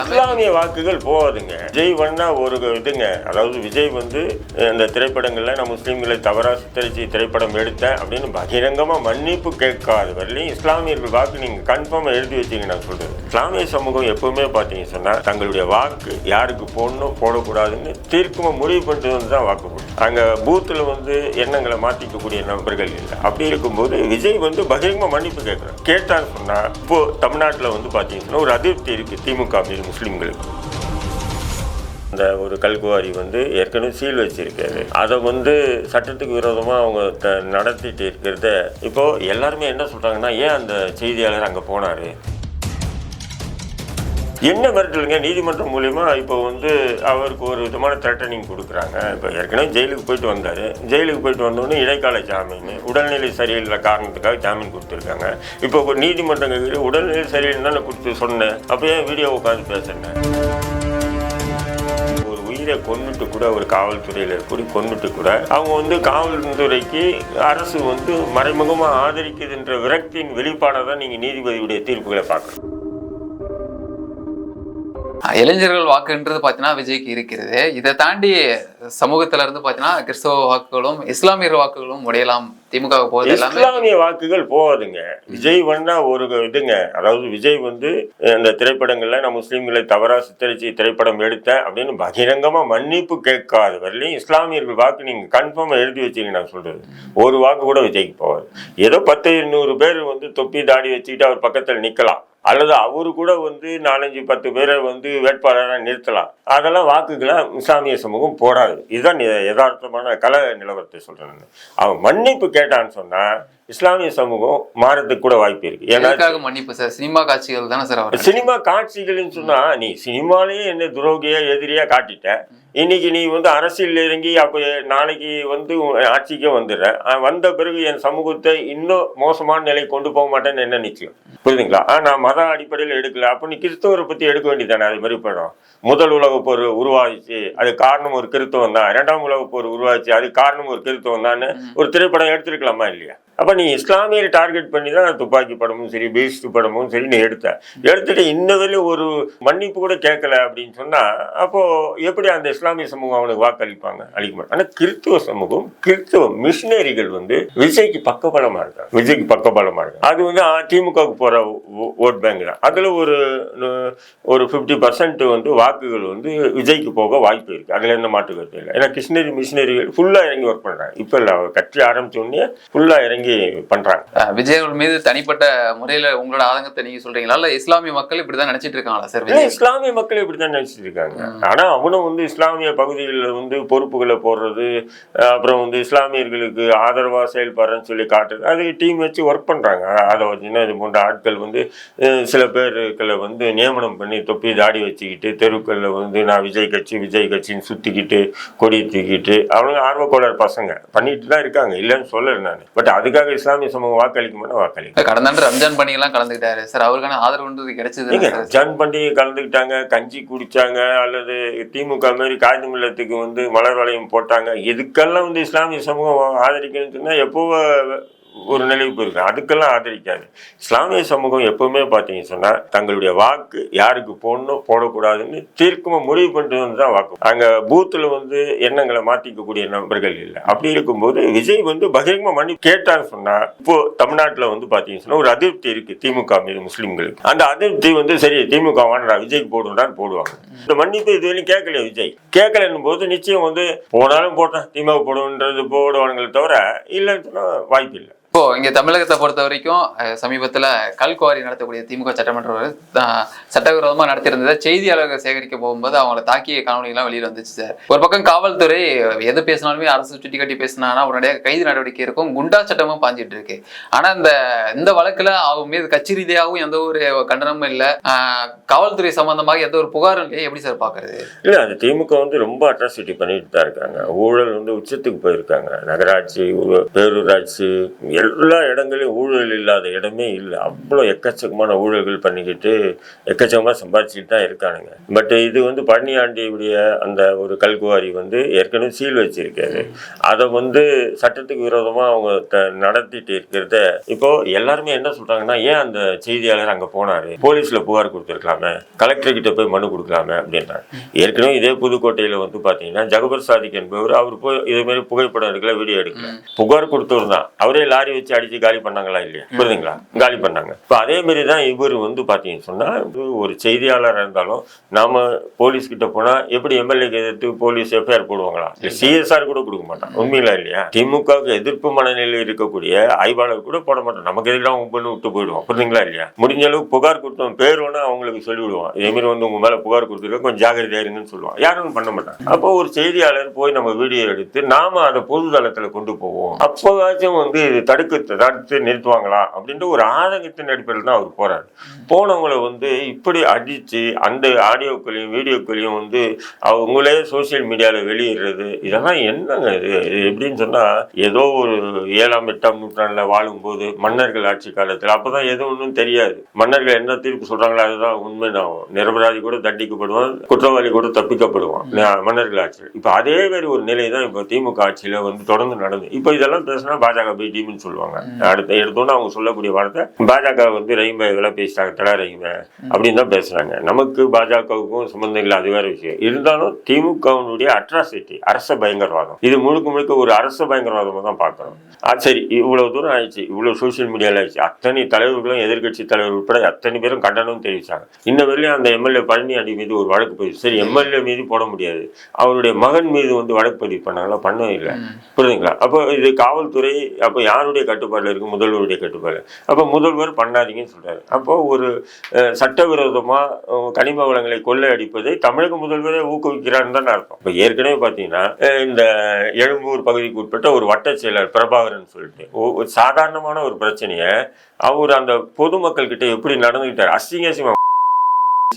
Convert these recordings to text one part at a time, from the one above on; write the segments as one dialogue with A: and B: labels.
A: இஸ்லாமிய வாக்குகள் போகாதுங்க. விஜய் வந்தா ஒரு இதுங்க. அதாவது விஜய் வந்து இந்த திரைப்படங்கள்ல நான் முஸ்லீம்களை தவறா சித்தரிச்சு திரைப்படம் எடுத்தேன் அப்படின்னு பகிரங்கமா மன்னிப்பு கேட்காத வரலையும் இஸ்லாமியர்கள் வாக்கு நீங்க கன்ஃபார்மா எழுதி வச்சீங்க நான் சொல்றது. இஸ்லாமிய சமூகம் எப்பவுமே பார்த்தீங்க சொன்னா தங்களுடைய வாக்கு யாருக்கு போடணும் போடக்கூடாதுன்னு தீர்க்கமா முடிவு பண்ணிட்டு வந்து தான் வாக்கு போடும் அங்க பூத்துல வந்து எண்ணங்களை மாத்திக்கக்கூடிய நபர்கள் இல்லை. அப்படி இருக்கும்போது விஜய் வந்து பகிரங்கமா மன்னிப்பு கேட்கிறார். கேட்டான்னு சொன்னா இப்போ தமிழ்நாட்டுல வந்து பார்த்தீங்கன்னா ஒரு அதிருப்தி இருக்கு திமுக அப்படின்னு முஸ்லீம்கள். இந்த ஒரு கல்குவாரி வந்து ஏற்கனவே சீல் வச்சிருக்காரு. அதை வந்து சட்டத்துக்கு விரோதமாக அவங்க த நடத்திட்டு இருக்கிறத இப்போது எல்லாருமே என்ன சொல்கிறாங்கன்னா ஏன் அந்த செய்தியாளர் அங்கே போனாரு? என்ன மிரட்டலுங்க? நீதிமன்றம் மூலயமா இப்போ வந்து அவருக்கு ஒரு விதமான த்ரெட்டனிங் கொடுக்குறாங்க. இப்போ ஏற்கனவே ஜெயிலுக்கு போயிட்டு வந்தார். ஜெயிலுக்கு போயிட்டு வந்தோடனே இடைக்கால ஜாமீன். உடல்நிலை சரியில்லை காரணத்துக்காக ஜாமீன் கொடுத்துருக்காங்க. இப்போ ஒரு நீதிமன்றம் உடல்நிலை சரியில்லை தானே கொடுத்து சொன்னேன். அப்போ ஏன் வீடியோ உட்காந்து பேசுனேன் ஒரு உயிரை கொண்டுட்டு கூட ஒரு காவல்துறையில் இருக்கக்கூடிய கொண்டுட்டு கூட அவங்க வந்து காவல்துறைக்கு அரசு வந்து மறைமுகமாக ஆதரிக்குதுன்ற விரக்தியின் வெளிப்பாடாக தான் நீங்கள் நீதிபதியுடைய தீர்ப்புகளை பார்க்கணும்.
B: இளைஞர்கள் வாக்குன்றது பார்த்தீங்கன்னா விஜய்க்கு இருக்கிறது. இதை தாண்டி சமூகத்துல இருந்து பார்த்தீங்கன்னா கிறிஸ்தவ வாக்குகளும் இஸ்லாமியர் வாக்குகளும் உடையலாம். திமுக போகுது
A: இஸ்லாமிய வாக்குகள் போகாதுங்க. விஜய் வந்தா ஒரு இதுங்க. அதாவது விஜய் வந்து இந்த திரைப்படங்கள்ல நான் முஸ்லீம்களை தவறா சித்தரிச்சு திரைப்படம் எடுத்தேன் அப்படின்னு பகிரங்கமா மன்னிப்பு கேட்காத வரலையும் இஸ்லாமியர்கள் வாக்கு நீங்க கன்ஃபார்மா எழுதி வச்சீங்க நான் சொல்றது. ஒரு வாக்கு கூட விஜய்க்கு போகாது. ஏதோ பத்து இருநூறு பேர் வந்து தொப்பி தாடி வச்சுக்கிட்டு அவர் பக்கத்தில் நிக்கலாம். அல்லது அவரு கூட வந்து நாலஞ்சு பத்து பேரை வந்து வேட்பாளராக நிறுத்தலாம். அதெல்லாம் வாக்குகளை இஸ்லாமிய சமூகம் போடாது. இதுதான் யதார்த்தமான கல நிலவரத்தை சொல்றேன் நான். அவன் மன்னிப்பு கேட்டான்னு சொன்னா இஸ்லாமிய சமூகம் மாறதுக்கு கூட வாய்ப்பு இருக்கு. ஏன்னா
B: மன்னிப்பு சார்? சினிமா காட்சிகள் தானே சார்
A: சினிமா காட்சிகள்னு சொன்னா நீ சினிமாலேயே என்ன துரோகியா எதிரியா காட்டிட்ட. இன்னைக்கு நீ வந்து அரசியல் இறங்கி அப்போ நாளைக்கு வந்து ஆட்சிக்கே வந்துடுற. வந்த பிறகு என் சமூகத்தை இன்னும் மோசமான நிலை கொண்டு போக மாட்டேன்னு என்ன நிச்சயம்? புரியுதுங்களா? ஆ, நான் மத அடிப்படையில் எடுக்கல. அப்போ நீ கிறிஸ்தவரை பத்தி எடுக்க வேண்டியதானே அது மாதிரி படம் முதல் உலகப் போர் உருவாச்சு அது காரணம் ஒரு கிறிஸ்தவம் தான். இரண்டாம் உலகப் போர் உருவாச்சு அது காரணம் ஒரு கிறிஸ்தவம் தான் ஒரு திரைப்படம் எடுத்திருக்கலாமா இல்லையா? அப்போ நீ இஸ்லாமியர் டார்கெட் பண்ணி தான் துப்பாக்கி படமும் சரி பீஸ்ட் படமும் சரி நீ எடுத்த. எடுத்துட்டு இன்ன ஒரு மன்னிப்பு கூட கேட்கல அப்படின்னு சொன்னால் அப்போது எப்படி அந்த இஸ்லாமிய சமூகம் அவனுக்கு வாக்களிப்பாங்க? அளிக்க மாட்டாங்க. ஆனால் கிறிஸ்துவ சமூகம் கிறிஸ்துவ மிஷினரிகள் வந்து விஜய்க்கு பக்கபலமாக இருக்காங்க. விஜய்க்கு பக்கபலமாக இருக்காங்க. அது வந்து திமுகவுக்கு போகிற ஓ- ஓட் பேங்க் தான். அதில் ஒரு ஒரு ஃபிஃப்டி பர்சன்ட் வந்து வாக்குகள் வந்து விஜய்க்கு போக வாய்ப்பு இருக்குது அதில் எந்த மாற்று கருத்து இல்லை. ஏன்னா கிருஷ்ணகிரி மிஷினரிகள் ஃபுல்லாக இறங்கி ஒர்க் பண்ணுறாங்க இப்போ இல்லை அவர் கட்சி ஆரம்பிச்ச உடனே இறங்கி பண்றாங்க.
B: விஜய் அவர்கள் மீது தனிப்பட்ட முறையில உங்களோட ஆதங்கத்தை நீங்க சொல்றீங்களா? இல்ல இஸ்லாமிய மக்கள் இப்படிதான் நினைச்சிட்டு இருக்காங்களா சார்
A: இஸ்லாமிய மக்கள் இப்படித்தான் நினைச்சிட்டு இருக்காங்க. ஆனா அவனும் வந்து இஸ்லாமிய பகுதிகளில் வந்து பொறுப்புகளை போடுறது அப்புறம் வந்து இஸ்லாமியர்களுக்கு ஆதரவா செயல்படுறேன்னு சொல்லி காட்டுறது அது டீம் வச்சு ஒர்க் பண்றாங்க. அதை வச்சுன்னா இது போன்ற ஆட்கள் வந்து சில பேர்களை வந்து நியமனம் பண்ணி தொப்பி தாடி வச்சுக்கிட்டு தெருக்களில் வந்து நான் விஜய் கட்சி விஜய் கட்சின்னு சுத்திக்கிட்டு கொடி தூக்கிட்டு அவனுங்க ஆர்வக்கோளர் பசங்க. பண்ணிட்டு தான் இருக்காங்க. இல்லைன்னு சொல்லல நான். பட் அதுக்காக இஸ்லாமிய சமூகம் வாக்களிக்க மாட்டேன் வாக்களிக்கும்?
B: கடந்த ஆண்டு ரம்ஜான் பண்டிகைலாம் கலந்துக்கிட்டாரு சார் அவருக்கான ஆதரவுன்றது கிடைச்சது
A: ரம்ஜான் பண்டிகை கலந்துக்கிட்டாங்க கஞ்சி குடிச்சாங்க அல்லது திமுக மாதிரி காய்ந்த மில்லத்துக்கு வந்து மலர் வளையம் போட்டாங்க. இதுக்கெல்லாம் வந்து இஸ்லாமிய சமூகம் ஆதரிக்கணும்னு சொன்னா எப்போ ஒரு நிலைவு போயிருக்கு அதுக்கெல்லாம் ஆதரிக்காது இஸ்லாமிய சமூகம் எப்பவுமே பார்த்தீங்க சொன்னால் தங்களுடைய வாக்கு யாருக்கு போடணும் போடக்கூடாதுன்னு தீர்க்கமாக முடிவு பண்ணிட்டு வந்து தான் வாக்கு. அங்கே பூத்தில் வந்து எண்ணங்களை மாற்றிக்கக்கூடிய நபர்கள் இல்லை. அப்படி இருக்கும்போது விஜய் வந்து பகிரங்கமாக மன்னி கேட்டான்னு சொன்னால் இப்போ தமிழ்நாட்டில் வந்து பார்த்தீங்கன்னு சொன்னால் ஒரு அதிருப்தி இருக்குது திமுக மீது முஸ்லீம்களுக்கு. அந்த அதிருப்தி வந்து சரி திமுக வாண்டா விஜய்க்கு போடுறான்னு போடுவாங்க. இந்த மன்னிப்பு இது வரையும் கேட்கல விஜய்? கேட்கலன்னு போது நிச்சயம் வந்து போனாலும் போட்டேன் திமுக போடுன்றது போடுவானுங்களே தவிர இல்லைன்னு சொன்னால் வாய்ப்பு இல்லை.
B: இப்போ இங்க தமிழகத்தை பொறுத்த வரைக்கும் சமீபத்துல கல்குவாரி நடத்தக்கூடிய திமுக சட்டமன்ற சட்டவிரோதமா நடத்தியிருந்ததை செய்தியாளர்கள் சேகரிக்க போகும்போது அவங்கள தாக்கிய காணொலிகள்லாம் வெளியில வந்துச்சு சார். ஒரு பக்கம் காவல்துறை எது பேசினாலுமே அரசு சுட்டி காட்டி பேசினாங்கன்னா உடனடியாக கைது நடவடிக்கை இருக்கும் குண்டா சட்டமும் பாஞ்சிட்டு இருக்கு. ஆனா இந்த இந்த வழக்குல அவங்க மீது கட்சி ரீதியாகவும் எந்த ஒரு கண்டனமும் இல்லை. காவல்துறை சம்பந்தமாக எந்த ஒரு புகாரும் இல்லையே. எப்படி சார் பாக்குறது
A: இல்ல அது திமுக வந்து ரொம்ப அட்ராசிட்டி பண்ணிட்டு தான் இருக்காங்க. ஊழல் வந்து உச்சத்துக்கு போயிருக்காங்க. நகராட்சி பேரூராட்சி எல்லா இடங்களையும் ஊழல் இல்லாத இடமே இல்லை. அவ்வளோ எக்கச்சக்கமான ஊழல்கள் பண்ணிக்கிட்டு எக்கச்சக்கமாக சம்பாதிச்சுட்டு தான் இருக்கானுங்க. பட் இது வந்து பழனியாண்டியுடைய அந்த ஒரு கல்குவாரி வந்து ஏற்கனவே சீல் வச்சிருக்காரு. அதை வந்து சட்டத்துக்கு விரோதமாக அவங்க நடத்திட்டு இருக்கிறத இப்போ எல்லாருமே என்ன சொல்றாங்கன்னா ஏன் அந்த செய்தியாளர் அங்கே போனாரு? போலீஸ்ல புகார் கொடுத்துருக்கலாமே. கலெக்டர் கிட்ட போய் மனு கொடுக்கலாமே. அப்படின்றாங்க. ஏற்கனவே இதே புதுக்கோட்டையில வந்து பாத்தீங்கன்னா ஜகபர் சாதிக் என்பவர் அவர் போய் இதே மாதிரி புகைப்படம் எடுக்கல வீடியோ எடுக்கல. புகார் கொடுத்தவர் தான். அவரே லாரி வச்சு அடிச்சு காலி பண்ணாங்களா இல்லையா? புரியுதுங்களா? காலி பண்ணாங்க. இப்போ அதே மாதிரி தான் இவர் வந்து பார்த்தீங்கன்னு சொன்னால் ஒரு செய்தியாளராக இருந்தாலும் நாம் போலீஸ் கிட்ட போனா எப்படி எம்எல்ஏக்கு எதிர்த்து போலீஸ் எஃப்ஐஆர் போடுவாங்களா? இல்ல சிஎஸ்ஆர் கூட கொடுக்க மாட்டான். உண்மையில இல்லையா? திமுகவுக்கு எதிர்ப்பு மனநிலையில் இருக்கக்கூடிய ஆய்வாளர் கூட போட மாட்டோம் நமக்கு எதிராக அவங்க பண்ணி விட்டு போயிடுவோம் புரியுதுங்களா இல்லையா? முடிஞ்ச அளவுக்கு புகார் கொடுத்தோம் பேர் ஒன்று அவங்களுக்கு சொல்லி இதேமாரி வந்து உங்கள் மேலே புகார் கொடுத்துருக்க கொஞ்சம் ஜாகிரதையா இருங்கன்னு சொல்லுவான். யாரும் பண்ண மாட்டாங்க அப்போ ஒரு செய்தியாளர் போய் நம்ம வீடியோ எடுத்து நாம அதை பொது தளத்தில் கொண்டு போவோம். அப்போதாச்சும் வந்து இது தடை தடுக்க தடுத்து நிறுத்துவாங்களா அப்படின்ற ஒரு ஆதங்கத்தின் அடிப்படையில் தான் அவர் போறாரு. போனவங்களை வந்து இப்படி அடிச்சு அந்த ஆடியோக்களையும் வீடியோக்களையும் வந்து அவங்களே சோஷியல் மீடியாவில் வெளியிடுறது இதெல்லாம் என்னங்க இது? இது எப்படின்னு சொன்னா ஏதோ ஒரு ஏழாம் எட்டாம் நூற்றாண்டுல வாழும்போது மன்னர்கள் ஆட்சி காலத்தில் அப்பதான் எதுவும் ஒன்றும் தெரியாது. மன்னர்கள் என்ன தீர்ப்பு சொல்றாங்களோ அதுதான் உண்மை நான் நிரபராதி கூட தண்டிக்கப்படுவான் குற்றவாளி கூட தப்பிக்கப்படுவான். மன்னர்கள் ஆட்சியில். இப்போ அதே மாதிரி ஒரு நிலை தான் இப்போ திமுக ஆட்சியில் வந்து தொடர்ந்து நடந்து. இப்போ இதெல்லாம் பேசினா பாஜக பி டீம்னு சொல்லுவாங்க. அடுத்த எடுத்தோன்னு அவங்க சொல்லக்கூடிய வார்த்தை பாஜக வந்து ரஹீம் இதெல்லாம் பேசிட்டாங்க தடா ரஹீம் அப்படின்னு தான் பேசுறாங்க. நமக்கு பாஜகவுக்கும் சம்பந்தம் இல்லை அது வேற விஷயம். இருந்தாலும் திமுகவினுடைய அட்ராசிட்டி அரச பயங்கரவாதம். இது முழுக்க முழுக்க ஒரு அரச பயங்கரவாதமாக தான் பார்க்கணும் அது சரி இவ்வளவு தூரம் ஆயிடுச்சு இவ்வளவு சோஷியல் மீடியால ஆயிடுச்சு. அத்தனை தலைவர்களும் எதிர்க்கட்சி தலைவர் உட்பட அத்தனை பேரும் கண்டனம் தெரிவிச்சாங்க. இன்ன வரையிலும் அந்த எம்எல்ஏ பழனியாண்டி மீது ஒரு வழக்கு பதிவு. சரி எம்எல்ஏ மீது போட முடியாது. அவருடைய மகன் மீது வந்து வழக்கு பதிவு பண்ணாங்களா? பண்ணவே இல்லை. புரியுதுங்களா? அப்போ இது காவல்துறை அப்போ யாருடைய கட்டுப்பாடுல இருக்கு முதல்வருடைய கட்டுப்பாடு. அப்போ முதல்வர் பண்ணாதீங்கன்னு சொல்றாரு. அப்போ ஒரு அஹ், சட்டவிரோதமா அஹ், கனிம வளங்களை கொள்ளையடிப்பதை தமிழக முதல்வரே ஊக்குவிக்கிறான்னு தான் அர்த்தம். இப்போ ஏற்கனவே பார்த்தீங்கன்னா இந்த எழும்பூர் பகுதிக்கு உட்பட்ட ஒரு வட்ட செயலர் பிரபாகரன் சொல்லிட்டு ஒரு சாதாரணமான ஒரு பிரச்சனையை அவர் அந்த பொதுமக்கள் கிட்ட எப்படி நடந்துக்கிட்டார் அசிங்க அசிங்கமா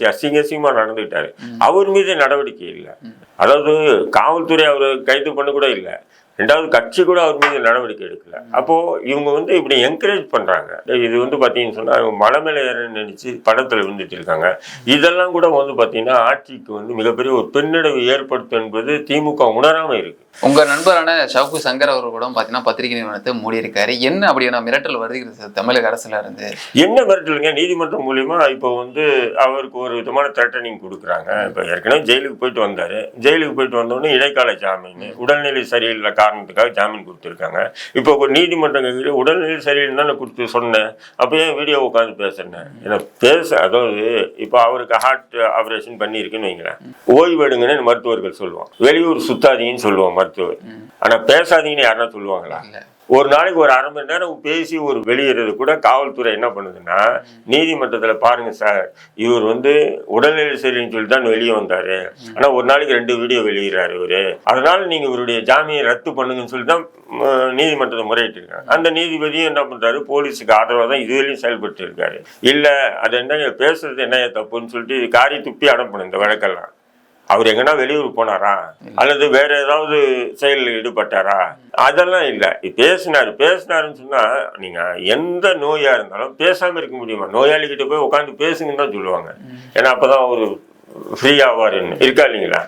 A: அசிங்க அசிங்கமா நடந்துக்கிட்டாரு அவர் மீது நடவடிக்கை இல்லை. அதாவது காவல்துறை அவரை கைது பண்ண கூட இல்லை. ரெண்டாவது கட்சி கூட அவர் மீது நடவடிக்கை எடுக்கல. அப்போ இவங்க வந்து இப்படி என்கரேஜ் பண்றாங்க. இது வந்து பாத்தீங்கன்னு சொன்னா இவங்க மலை மேல ஏறன்னு நினைச்சு படத்துல விழுந்துட்டு இருக்காங்க. இதெல்லாம் கூட வந்து பாத்தீங்கன்னா ஆட்சிக்கு வந்து மிகப்பெரிய ஒரு பின்னடைவு ஏற்படுத்தும் என்பது திமுக உணராம இருக்கு.
B: உங்க நண்பரான ஷவுக்கு சங்கர் அவர் கூட பாத்தீங்கன்னா பத்திரிகை நிறுவனத்தை மூடி இருக்காரு என்ன அப்படியான மிரட்டல் வருகிறது தமிழக அரசுல இருந்து?
A: என்ன மிரட்டலுங்க? நீதிமன்றம் மூலியமா இப்போ வந்து அவருக்கு ஒரு விதமான த்ரெட்டனிங் கொடுக்குறாங்க. இப்போ ஏற்கனவே ஜெயிலுக்கு போயிட்டு வந்தாரு. ஜெயிலுக்கு போயிட்டு வந்தோடனே இடைக்கால ஜாமீன் உடல்நிலை சரியில்லை காரணத்துக்காக ஜாமீன் கொடுத்துருக்காங்க. இப்போ ஒரு நீதிமன்றம் கேட்குது உடல்நிலை சரியில்லை தானே கொடுத்து சொன்னேன். அப்போ ஏன் வீடியோ உட்காந்து பேசுனேன் ஏன்னா பேச அதாவது இப்போ அவருக்கு ஹார்ட் ஆப்ரேஷன் பண்ணியிருக்குன்னு வைங்களேன். ஓய்வு எடுங்கன்னு மருத்துவர்கள் சொல்லுவோம் வெளியூர் சுத்தாதீங்கன்னு சொல்லுவோம் மருத்துவர். ஆனா பேசாதீங்கன்னு யாருன்னா சொல்லுவாங்களா? ஒரு நாளைக்கு ஒரு அரை மணி நேரம் பேசி ஒரு வெளியேறது கூட காவல்துறை என்ன பண்ணுதுன்னா நீதிமன்றத்தில் பாருங்க சார் இவர் வந்து உடல்நிலை சரின்னு சொல்லி தான் வெளியே வந்தாரு. ஆனால் ஒரு நாளைக்கு ரெண்டு வீடியோ வெளியிடுறாரு இவரு. அதனால நீங்கள் இவருடைய ஜாமீனை ரத்து பண்ணுங்கன்னு சொல்லி தான் நீதிமன்றத்தை முறையிட்டு இருக்காங்க அந்த நீதிபதியும் என்ன பண்ணுறாரு போலீஸுக்கு ஆதரவாக தான் இதுவரையும் செயல்பட்டு இருக்காரு. இல்லை அது என்னங்க பேசுறது என்ன தப்புன்னு சொல்லிட்டு காரி துப்பி அனுப்பணும் இந்த வழக்கெல்லாம். அவர் எங்கன்னா வெளியூர் போனாரா? அல்லது வேற ஏதாவது செயலில் ஈடுபட்டாரா? அதெல்லாம் இல்லை. பேசினாரு. பேசினாருன்னு சொன்னா நீங்க எந்த நோயா இருந்தாலும் பேசாம இருக்க முடியுமா? நோயாளி கிட்ட போய் உட்காந்து பேசுங்கன்னு தான் சொல்லுவாங்க. ஏன்னா அப்பதான் ஒரு ஃப்ரீ ஆவாருன்னு இருக்கா இல்லைங்களா?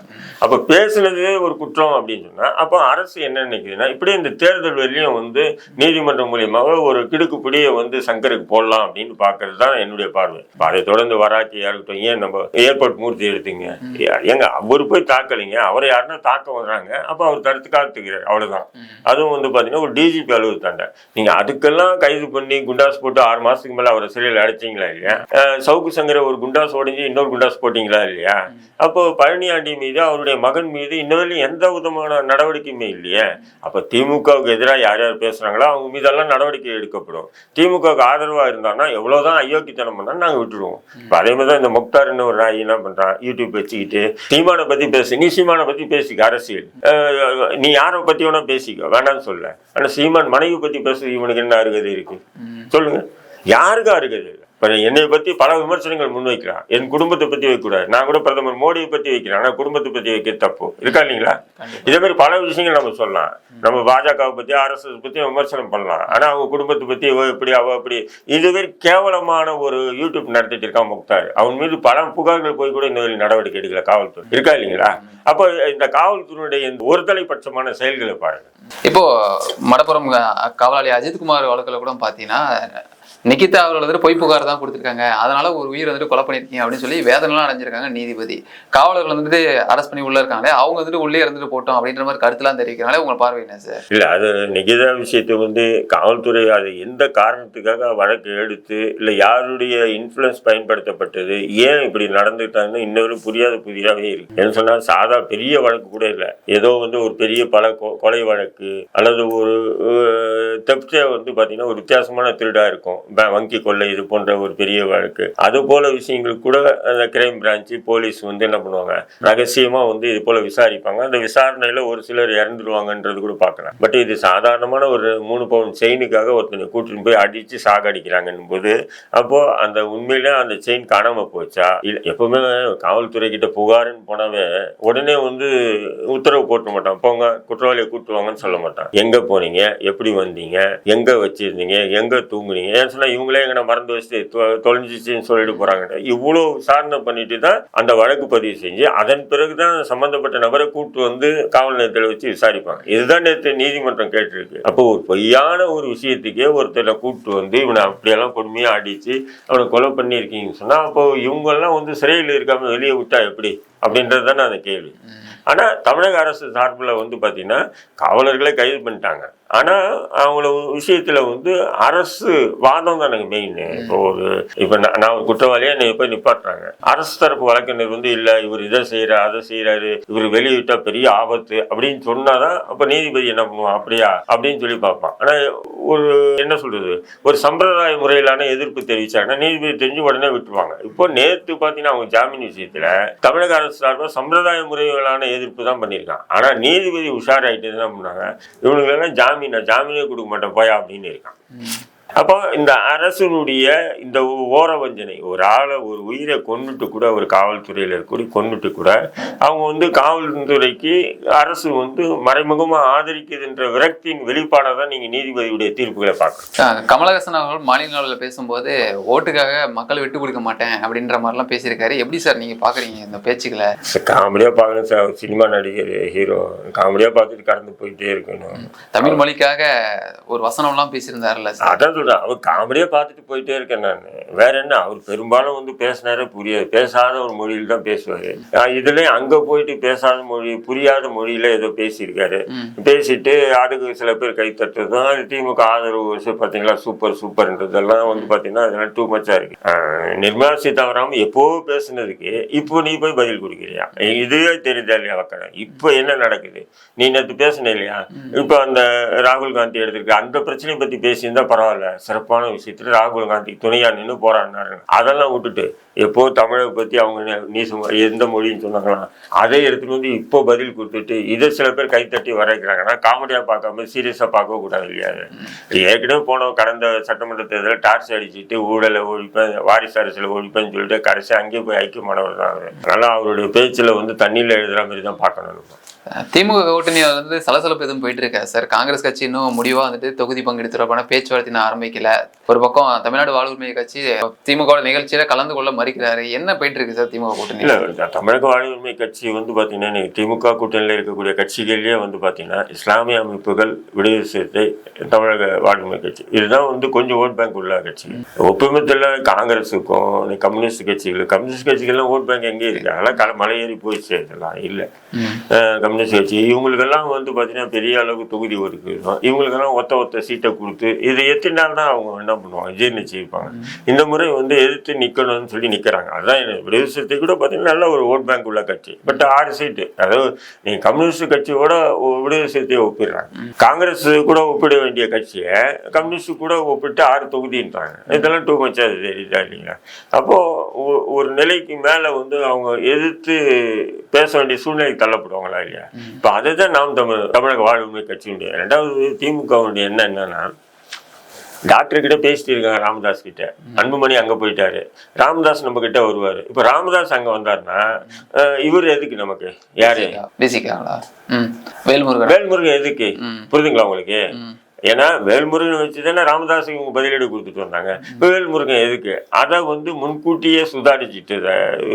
A: அப்ப பேசுனதே ஒரு குற்றம் அப்படின்னு சொன்னா அப்போ அரசு என்ன நினைக்குதுன்னா இப்படியே இந்த தேர்தல் வரையும் வந்து நீதிமன்றம் மூலியமாக ஒரு கிடுக்குப்பிடியை வந்து சங்கருக்கு போடலாம் அப்படின்னு பாக்குறது தான் என்னுடைய பார்வை. இப்ப அதை தொடர்ந்து வராக்கியா இருக்கட்டும் ஏன் நம்ம ஏர்போர்ட் மூர்த்தி எடுத்தீங்க? ஏங்க அவர் போய் தாக்கலைங்க. அவரை யாருன்னா தாக்க வர்றாங்க. அப்போ அவர் தடுத்து காத்துக்கிறார். அவ்வளவுதான். அதுவும் வந்து பாத்தீங்கன்னா ஒரு டிஜிபி அலுவலகத்தாண்ட. நீங்க அதுக்கெல்லாம் கைது பண்ணி குண்டாஸ் போட்டு ஆறு மாசத்துக்கு மேல அவரை சிறையில் அடைச்சிங்களா இல்லையா? சவுக்கு சங்கரை ஒரு குண்டாஸ் உடஞ்சி இன்னொரு குண்டாஸ் போட்டீங்களா இல்லையா? அப்போ பழனியாண்டி மீது அவருடைய மகன் மீது இன்னவரையும் எந்த விதமான நடவடிக்கையுமே இல்லையே. அப்ப திமுகவுக்கு எதிராக யார் யார் பேசுறாங்களோ அவங்க மீதெல்லாம் நடவடிக்கை எடுக்கப்படும். திமுகவுக்கு ஆதரவா இருந்தாங்கன்னா எவ்வளவுதான் அயோக்கியத்தனம் பண்ணா நாங்க விட்டுருவோம். இப்ப அதே மாதிரி தான் இந்த முக்தார்னு ஒரு நாய் என்ன பண்றான் யூடியூப் வச்சுக்கிட்டு சீமானை பத்தி பேசு நீ சீமானை பத்தி பேசிக்க அரசியல். நீ யாரை பத்தி வேணா பேசிக்க வேணாம்னு சொல்ல. ஆனா சீமான் மனைவி பத்தி பேச இவனுக்கு என்ன அருகதை இருக்கு? சொல்லுங்க. யாருக்கும் அருகதை இல்லை இப்ப என்னை பத்தி பல விமர்சனங்கள் முன்வைக்கிறான். என் குடும்பத்தை பத்தி வைக்கக்கூடாது. நான் கூட பிரதமர் மோடியை பத்தி வைக்கிறேன். ஆனா குடும்பத்தை பத்தி வைக்க தப்பு. இருக்கா இல்லைங்களா? இதே மாதிரி பல விஷயங்கள் நம்ம சொல்லலாம். நம்ம பாஜகவை பத்தி ஆர்எஸ்எஸ் பத்தி விமர்சனம் பண்ணலாம். ஆனா அவங்க குடும்பத்தை பத்தி இவ இப்படி அவ இப்படி இதுவே கேவலமான ஒரு யூடியூப் நடத்திட்டு இருக்கான் முக்தார். அவன் மீது பல புகார்கள் போய் கூட இந்த நடவடிக்கை எடுக்கல காவல்துறை. இருக்கா இல்லைங்களா? அப்போ இந்த காவல்துறையுடைய இந்த ஒருதலைபட்சமான செயல்களை பாருங்க.
B: இப்போ மடப்புறம் காவலாளி அஜித்குமார் வழக்குல கூட பாத்தீங்கன்னா நிகிதா அவர்கள் வந்துட்டு பொய் புகார் தான் கொடுத்துருக்காங்க. அதனால ஒரு உயிர் வந்துட்டு கொலை பண்ணிருக்கீங்க அப்படின்னு சொல்லி வேதனைலாம் அடைஞ்சிருக்காங்க நீதிபதி. காவலர்கள் வந்துட்டு அரெஸ்ட் பண்ணி உள்ள இருக்காங்களே அவங்க வந்துட்டு உள்ளே இருந்துட்டு போட்டோம் அப்படின்ற மாதிரி கருத்துலாம் தெரிவிக்கிறாங்களே உங்களை பார்வை என்ன சார்?
A: இல்ல அது நிகிதா விஷயத்தை வந்து காவல்துறை அது எந்த காரணத்துக்காக வழக்கு எடுத்து இல்ல யாருடைய இன்ஃப்ளூயன்ஸ் பயன்படுத்தப்பட்டது ஏன் இப்படி நடந்துட்டாங்கன்னு இன்னொரு புரியாத புதியாவே இருக்கு. என்ன சொன்னா சாதா பெரிய வழக்கு கூட இல்லை. ஏதோ வந்து ஒரு பெரிய பல கொலை வழக்கு அல்லது ஒரு தெப்டே வந்து பாத்தீங்கன்னா ஒரு வித்தியாசமான திருடா இருக்கும். வங்கி கொள்ளை இது போன்ற ஒரு பெரிய வழக்கு. அது போல விஷயங்கள் கூட அந்த கிரைம் பிரான்ச்சு போலீஸ் வந்து என்ன பண்ணுவாங்க? ரகசியமா வந்து இது போல விசாரிப்பாங்க. அந்த விசாரணையில ஒரு சிலர் இறந்துருவாங்கன்றது கூட பார்க்கலாம். பட் இது சாதாரணமான ஒரு மூணு பவுன் செயினுக்காக ஒருத்தனை கூட்டிட்டு போய் அடிச்சு சாகடிக்கிறாங்கன்னும் போது அப்போ அந்த உண்மையில அந்த செயின் காணாம போச்சா? இல்லை எப்பவுமே காவல்துறை கிட்ட புகாருன்னு போனாவே உடனே வந்து உத்தரவு போட்ட மாட்டான். போங்க குற்றவாளியை கூட்டுவாங்கன்னு சொல்ல மாட்டான். எங்க போனீங்க? எப்படி வந்தீங்க? எங்க வச்சிருந்தீங்க? எங்க தூங்குனீங்க? ஏன் சொன்னா இவங்களே எங்க மறந்து வச்சுட்டு தொ- தொலைஞ்சிச்சுன்னு சொல்லிட்டு போறாங்க இவ்வளவு விசாரணை பண்ணிட்டு தான் அந்த வழக்கு பதிவு செஞ்சு அதன் பிறகுதான் சம்பந்தப்பட்ட நபரை கூட்டு வந்து காவல் நிலையத்தில் வச்சு விசாரிப்பாங்க. இதுதான் நேற்று நீதிமன்றம் கேட்டிருக்கு. அப்போ ஒரு பொய்யான ஒரு விஷயத்துக்கே ஒருத்தரை கூட்டு வந்து இவனை அப்படியெல்லாம் கொடுமையா அடிச்சு அவனை கொலை பண்ணியிருக்கீங்கன்னு சொன்னா அப்போ இவங்கெல்லாம் வந்து சிறையில் இருக்காம வெளியே விட்டா எப்படி? அப்படின்றது தானே அந்த கேள்வி. ஆனா தமிழக அரசு சார்பில் வந்து பாத்தீங்கன்னா காவலர்களை கைது பண்ணிட்டாங்க. ஆனா அவங்கள விஷயத்துல வந்து அரசு வாதம் தானே மெயின் இப்போ ஒரு இப்போ நான் நான் ஒரு குற்றவாளியா என்னை போய் நிப்பாட்டுறாங்க. அரசு தரப்பு வழக்கறிஞர் வந்து இல்ல இவர் இதை செய்யறாரு அதை செய்யறாரு இவர் வெளியிட்டா பெரிய ஆபத்து அப்படின்னு சொன்னாதான் அப்ப நீதிபதி என்ன பண்ணுவான்? அப்படியா? அப்படின்னு சொல்லி பார்ப்பான். ஆனா ஒரு என்ன சொல்றது? ஒரு சம்பிரதாய முறையிலான எதிர்ப்பு தெரிவிச்சாங்கன்னா நீதிபதி தெரிஞ்சு உடனே விட்டுருவாங்க. இப்போ நேத்து பாத்தீங்கன்னா அவங்க ஜாமீன் விஷயத்துல தமிழக அரசு சார்பாக சம்பிரதாய முறைகளான எதிர்ப்பு தான் பண்ணியிருக்கான். ஆனா நீதிபதி உஷாராயிட்டு என்ன பண்ணாங்க? இவனுக்கு எல்லாம் ஜாமீன் ஜாமீன் ஜாமீனே கொடுக்க மாட்டேன் போயா அப்படின்னு இருக்கான். அப்போ இந்த அரசனுடைய இந்த ஓர வஞ்சனை ஒரு ஆளை ஒரு உயிரை கொன்னுட்டு கூட ஒரு காவல்துறையில் இருக்கக்கூடிய கொன்னுட்டு கூட அவங்க வந்து காவல்துறைக்கு அரசு வந்து மறைமுகமா ஆதரிக்குதுன்ற விரக்தியின் வெளிப்பாடாக தான் நீங்க நீதிபதியுடைய தீர்ப்புகளை பார்க்கணும்.
B: கமலஹாசன் அவர்கள் மாநில அளவில் பேசும்போது ஓட்டுக்காக மக்கள் விட்டு கொடுக்க மாட்டேன் அப்படின்ற மாதிரிலாம் பேசியிருக்காரு. எப்படி சார் நீங்க பாக்குறீங்க இந்த பேச்சுக்களை?
A: காமெடியா பார்க்கணும் சார். சினிமா நடிகர் ஹீரோ. காமெடியா பார்த்துட்டு கடந்து போயிட்டே இருக்கணும்.
B: தமிழ் மொழிக்காக ஒரு வசனம்லாம் பேசியிருந்தாருல்ல சார்?
A: அதான் சொல்றேன் அவர் காமெடியா பார்த்துட்டு போயிட்டே இருக்கேன் நான். வேற என்ன? அவர் பெரும்பாலும் வந்து பேசினாரே புரியாது பேசாத ஒரு மொழியில் தான் பேசுவாரு. ஆஹ் இதுல அங்க போயிட்டு பேசாத மொழி புரியாத மொழியில ஏதோ பேசியிருக்காரு. பேசிட்டு அதுக்கு சில பேர் கை தட்டுறதும் அது திமுக ஆதரவு சு- பாத்தீங்களா சூப்பர் சூப்பர்ன்றதெல்லாம் வந்து பாத்தீங்கன்னா அதெல்லாம் டூ மச்சா இருக்கு. ஆஹ் நிர்மலா சீதாராமன் எப்போ பேசுனதுக்கு இப்போ நீ போய் பதில் கொடுக்குறியா இதுவே தெரியுதா இல்லையா வக்கடம் இப்போ என்ன நடக்குது? நீ நேற்று பேசுன இல்லையா? இப்போ அந்த ராகுல் காந்தி எடுத்திருக்க அந்த பிரச்சனையை பத்தி பேசியிருந்தா பரவாயில்ல. சிறப்பான விஷயத்துல ராகுல் காந்தி துணையா நின்று போராடினாரு. அதெல்லாம் விட்டுட்டு எப்போ தமிழை பத்தி அவங்க நீச எந்த மொழின்னு சொன்னாங்களா? அதை எடுத்துட்டு வந்து இப்போ பதில் கொடுத்துட்டு இதை சில பேர் கைத்தட்டி வரைக்கிறாங்கன்னா காமெடியா பார்க்காம சீரியஸா பார்க்க கூடாது இல்லையா? ஏற்கனவே போன கடந்த சட்டமன்ற தேர்தலில் டார்ச் அடிச்சுட்டு ஊழலை ஒழிப்பேன் வாரிசு அரசியல் ஒழிப்பேன்னு சொல்லிட்டு கடைசி அங்கேயே போய் ஐக்கியமானவர் தான் அவர். அதனால அவருடைய பேச்சுல வந்து தண்ணியில எழுதுற மாதிரி தான் பார்க்கணும்
B: திமுக கூட்டணி வந்து சலசலப்பு எதுவும் போயிட்டு இருக்கா? சார் காங்கிரஸ் கட்சி இன்னும் முடிவா? வந்துட்டு தொகுதி பங்கெடுத்துறப்பான பேச்சுவார்த்தை நான் ஆரம்பிக்கல. ஒரு பக்கம் தமிழ்நாடு வாழ்வுரிமை கட்சி திமுக நிகழ்ச்சியில கலந்து கொள்ள மறுக்கிறாரு. என்ன போயிட்டு இருக்கு சார் திமுக கூட்டணி?
A: இல்ல தமிழக வாழ்வுரிமை கட்சி வந்து பாத்தீங்கன்னா திமுக கூட்டணியில் இருக்கக்கூடிய கட்சிகள்லயே வந்து பாத்தீங்கன்னா இஸ்லாமிய அமைப்புகள் விடுதலை சிறுத்தை தமிழக வாழ்வுரிமை கட்சி. இதுதான் வந்து கொஞ்சம் ஓட் பேங்க் உள்ள கட்சி. ஒப்புமத்தில் காங்கிரஸுக்கும் கம்யூனிஸ்ட் கட்சிகள் கம்யூனிஸ்ட் கட்சிகள்லாம் ஓட் பேங்க் எங்கே இருக்கு. அதெல்லாம் மலை ஏறி போயிடுச்சு இதெல்லாம் இல்லை. கம்யூனிஸ்ட் கட்சி. இவங்களுக்கெல்லாம் வந்து பார்த்தீங்கன்னா பெரிய அளவுக்கு தொகுதி ஒதுக்குறோம் இவங்களுக்கெல்லாம் ஒத்த ஒத்த சீட்டை கொடுத்து இதை எத்தனை நாள் தான் அவங்க என்ன பண்ணுவாங்க ஜீர்ணிச்சிருப்பாங்க இந்த முறை வந்து எதிர்த்து நிற்கணும்னு சொல்லி நிற்கிறாங்க அதான் எனக்கு விடுதலை கூட பார்த்தீங்கன்னா நல்ல ஒரு ஓட் பேங்க் உள்ள கட்சி. பட் ஆறு சீட்டு. அதாவது நீங்கள் கம்யூனிஸ்ட் கட்சியோட விடுதலை சிறுத்தையை ஒப்பிடுறாங்க. காங்கிரஸ் கூட ஒப்பிட வேண்டிய கட்சியை கம்யூனிஸ்ட் கூட ஒப்பிட்டு ஆறு தொகுதின்றாங்க. இதெல்லாம் டூ மச்சா தெரியுதா இல்லைங்களா? அப்போது ஒரு நிலைக்கு மேலே வந்து அவங்க எதிர்த்து பேச வேண்டிய சூழ்நிலைக்கு தள்ளப்படுவாங்களா இல்லையா? இப்போ அதை தான் நாம் தமிழ் தமிழக வாழ்வுரிமை கட்சியுடைய ரெண்டாவது திமுகவுடைய என்ன என்னன்னா டாக்டர் கிட்ட பேசிட்டு இருக்காங்க ராமதாஸ் கிட்ட. அன்புமணி அங்க போயிட்டாரு. ராமதாஸ் நம்ம கிட்ட வருவாரு. இப்ப ராமதாஸ் அங்க வந்தாருன்னா இவர் எதுக்கு நமக்கு? யாரு?
B: வேல்முருகன்.
A: வேல்முருகன் எதுக்கு. புரியுதுங்களா உங்களுக்கு? ஏன்னா வேல்முருகன் வச்சு தானே ராமதாஸுக்கு இவங்க பதிலீடு கொடுத்துட்டு வந்தாங்க. இப்போ வேல்முருகன் எதுக்கு? அதை வந்து முன்கூட்டியே சுதாரிச்சுட்டு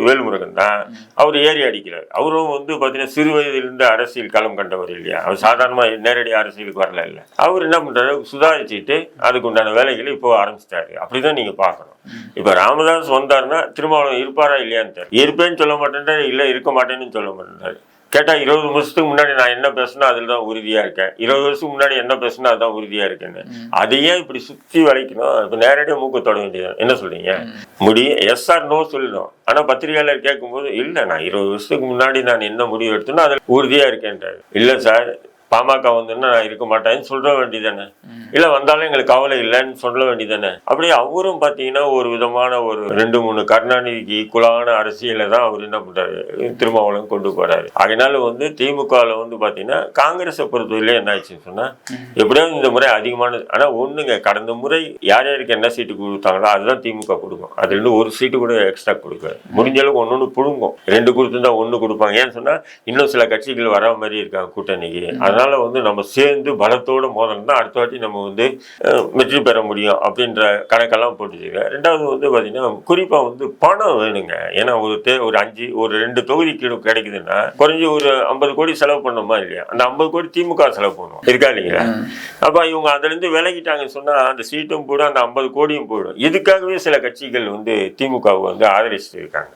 A: வேல்முருகன் தான். அவர் ஏறி அடிக்கிறார். அவரும் வந்து பார்த்தீங்கன்னா சிறு வயதிலிருந்து அரசியல் களம் கண்டவர் இல்லையா? அவர் சாதாரணமாக நேரடி அரசியலுக்கு வரல இல்லை. அவர் என்ன பண்றாரு? சுதாரிச்சுட்டு அதுக்கு உண்டான வேலைகளை இப்போ ஆரம்பிச்சிட்டாரு. அப்படிதான் நீங்க பார்க்கணும். இப்போ ராமதாஸ் வந்தாருன்னா திருமாவளவன் இருப்பாரா இல்லையான்னு இருப்பேன்னு சொல்ல மாட்டேன்றாரு இல்லை இருக்க மாட்டேன்னு சொல்ல மாட்டேன்றாரு. கேட்டா இருபது வருஷத்துக்கு முன்னாடி நான் என்ன பேசினா அதில் தான் உறுதியா இருக்கேன். இருபது வருஷத்துக்கு முன்னாடி என்ன பேசினா அதான் உறுதியா இருக்கேன்னு. அதையே இப்படி சுத்தி வளைக்கணும். இப்போ நேரடியாக மூக்க தொட வேண்டியது என்ன சொல்றீங்க? முடியும் எஸ் ஆர் நோ சொல்லணும். ஆனா பத்திரிகையாளர் கேட்கும்போது இல்ல நான் இருபது வருஷத்துக்கு முன்னாடி நான் என்ன முடிவு எடுத்தேனோ அதில் உறுதியா இருக்கேன்றாரு. இல்ல சார் பாமக வந்துன்னா நான் இருக்க மாட்டேன்னு சொல்ல வேண்டியதானே இல்ல வந்தாலும் எங்களுக்கு கவலை இல்லைன்னு சொல்ல வேண்டியதானே அப்படியே அவரும் பாத்தீங்கன்னா ஒரு விதமான ஒரு ரெண்டு மூணு கருணாநிதிக்கு ஈக்குவலான அரசியலை தான் அவர் என்ன பண்றாரு? திருமாவளவன் கொண்டு போறாரு. அதனால வந்து திமுகவில் வந்து பாத்தீங்கன்னா காங்கிரஸை பொறுத்தவரையில என்ன ஆச்சுன்னு சொன்னா எப்படியாவது இந்த முறை அதிகமான ஆனா ஒண்ணுங்க கடந்த முறை யார் யாருக்கு என்ன சீட்டு கொடுத்தாங்களோ அதுதான் திமுக கொடுக்கும். அதுல இருந்து ஒரு சீட்டு கூட எக்ஸ்ட்ரா கொடுக்காது. முடிஞ்ச அளவுக்கு ஒன்னொன்னு புழுங்கும். ரெண்டு கொடுத்துருந்தா ஒண்ணு கொடுப்பாங்க. ஏன்னு சொன்னா இன்னும் சில கட்சிகள் வர மாதிரி இருக்காங்க கூட்டணிக்கு. அதனால வந்து நம்ம சேர்ந்து பலத்தோட மோதல் தான் அடுத்த வாட்டி நம்ம வந்து வெற்றி பெற முடியும் அப்படின்ற கணக்கெல்லாம் போட்டுச்சுங்க. ரெண்டாவது வந்து பாத்தீங்கன்னா குறிப்பா வந்து பணம் வேணுங்க. ஏன்னா ஒரு தே ஒரு அஞ்சு ஒரு ரெண்டு தொகுதி கீழே கிடைக்குதுன்னா குறைஞ்சு ஒரு ஐம்பது கோடி செலவு பண்ணோமா இல்லையா? அந்த ஐம்பது கோடி திமுக செலவு பண்ணுவோம் இருக்கா இல்லைங்களா? அப்ப இவங்க அதுல இருந்து விலகிட்டாங்கன்னு சொன்னா அந்த சீட்டும் போடும் அந்த ஐம்பது கோடியும் போயிடும் இதுக்காகவே சில கட்சிகள் வந்து திமுகவை வந்து ஆதரிச்சுட்டு இருக்காங்க.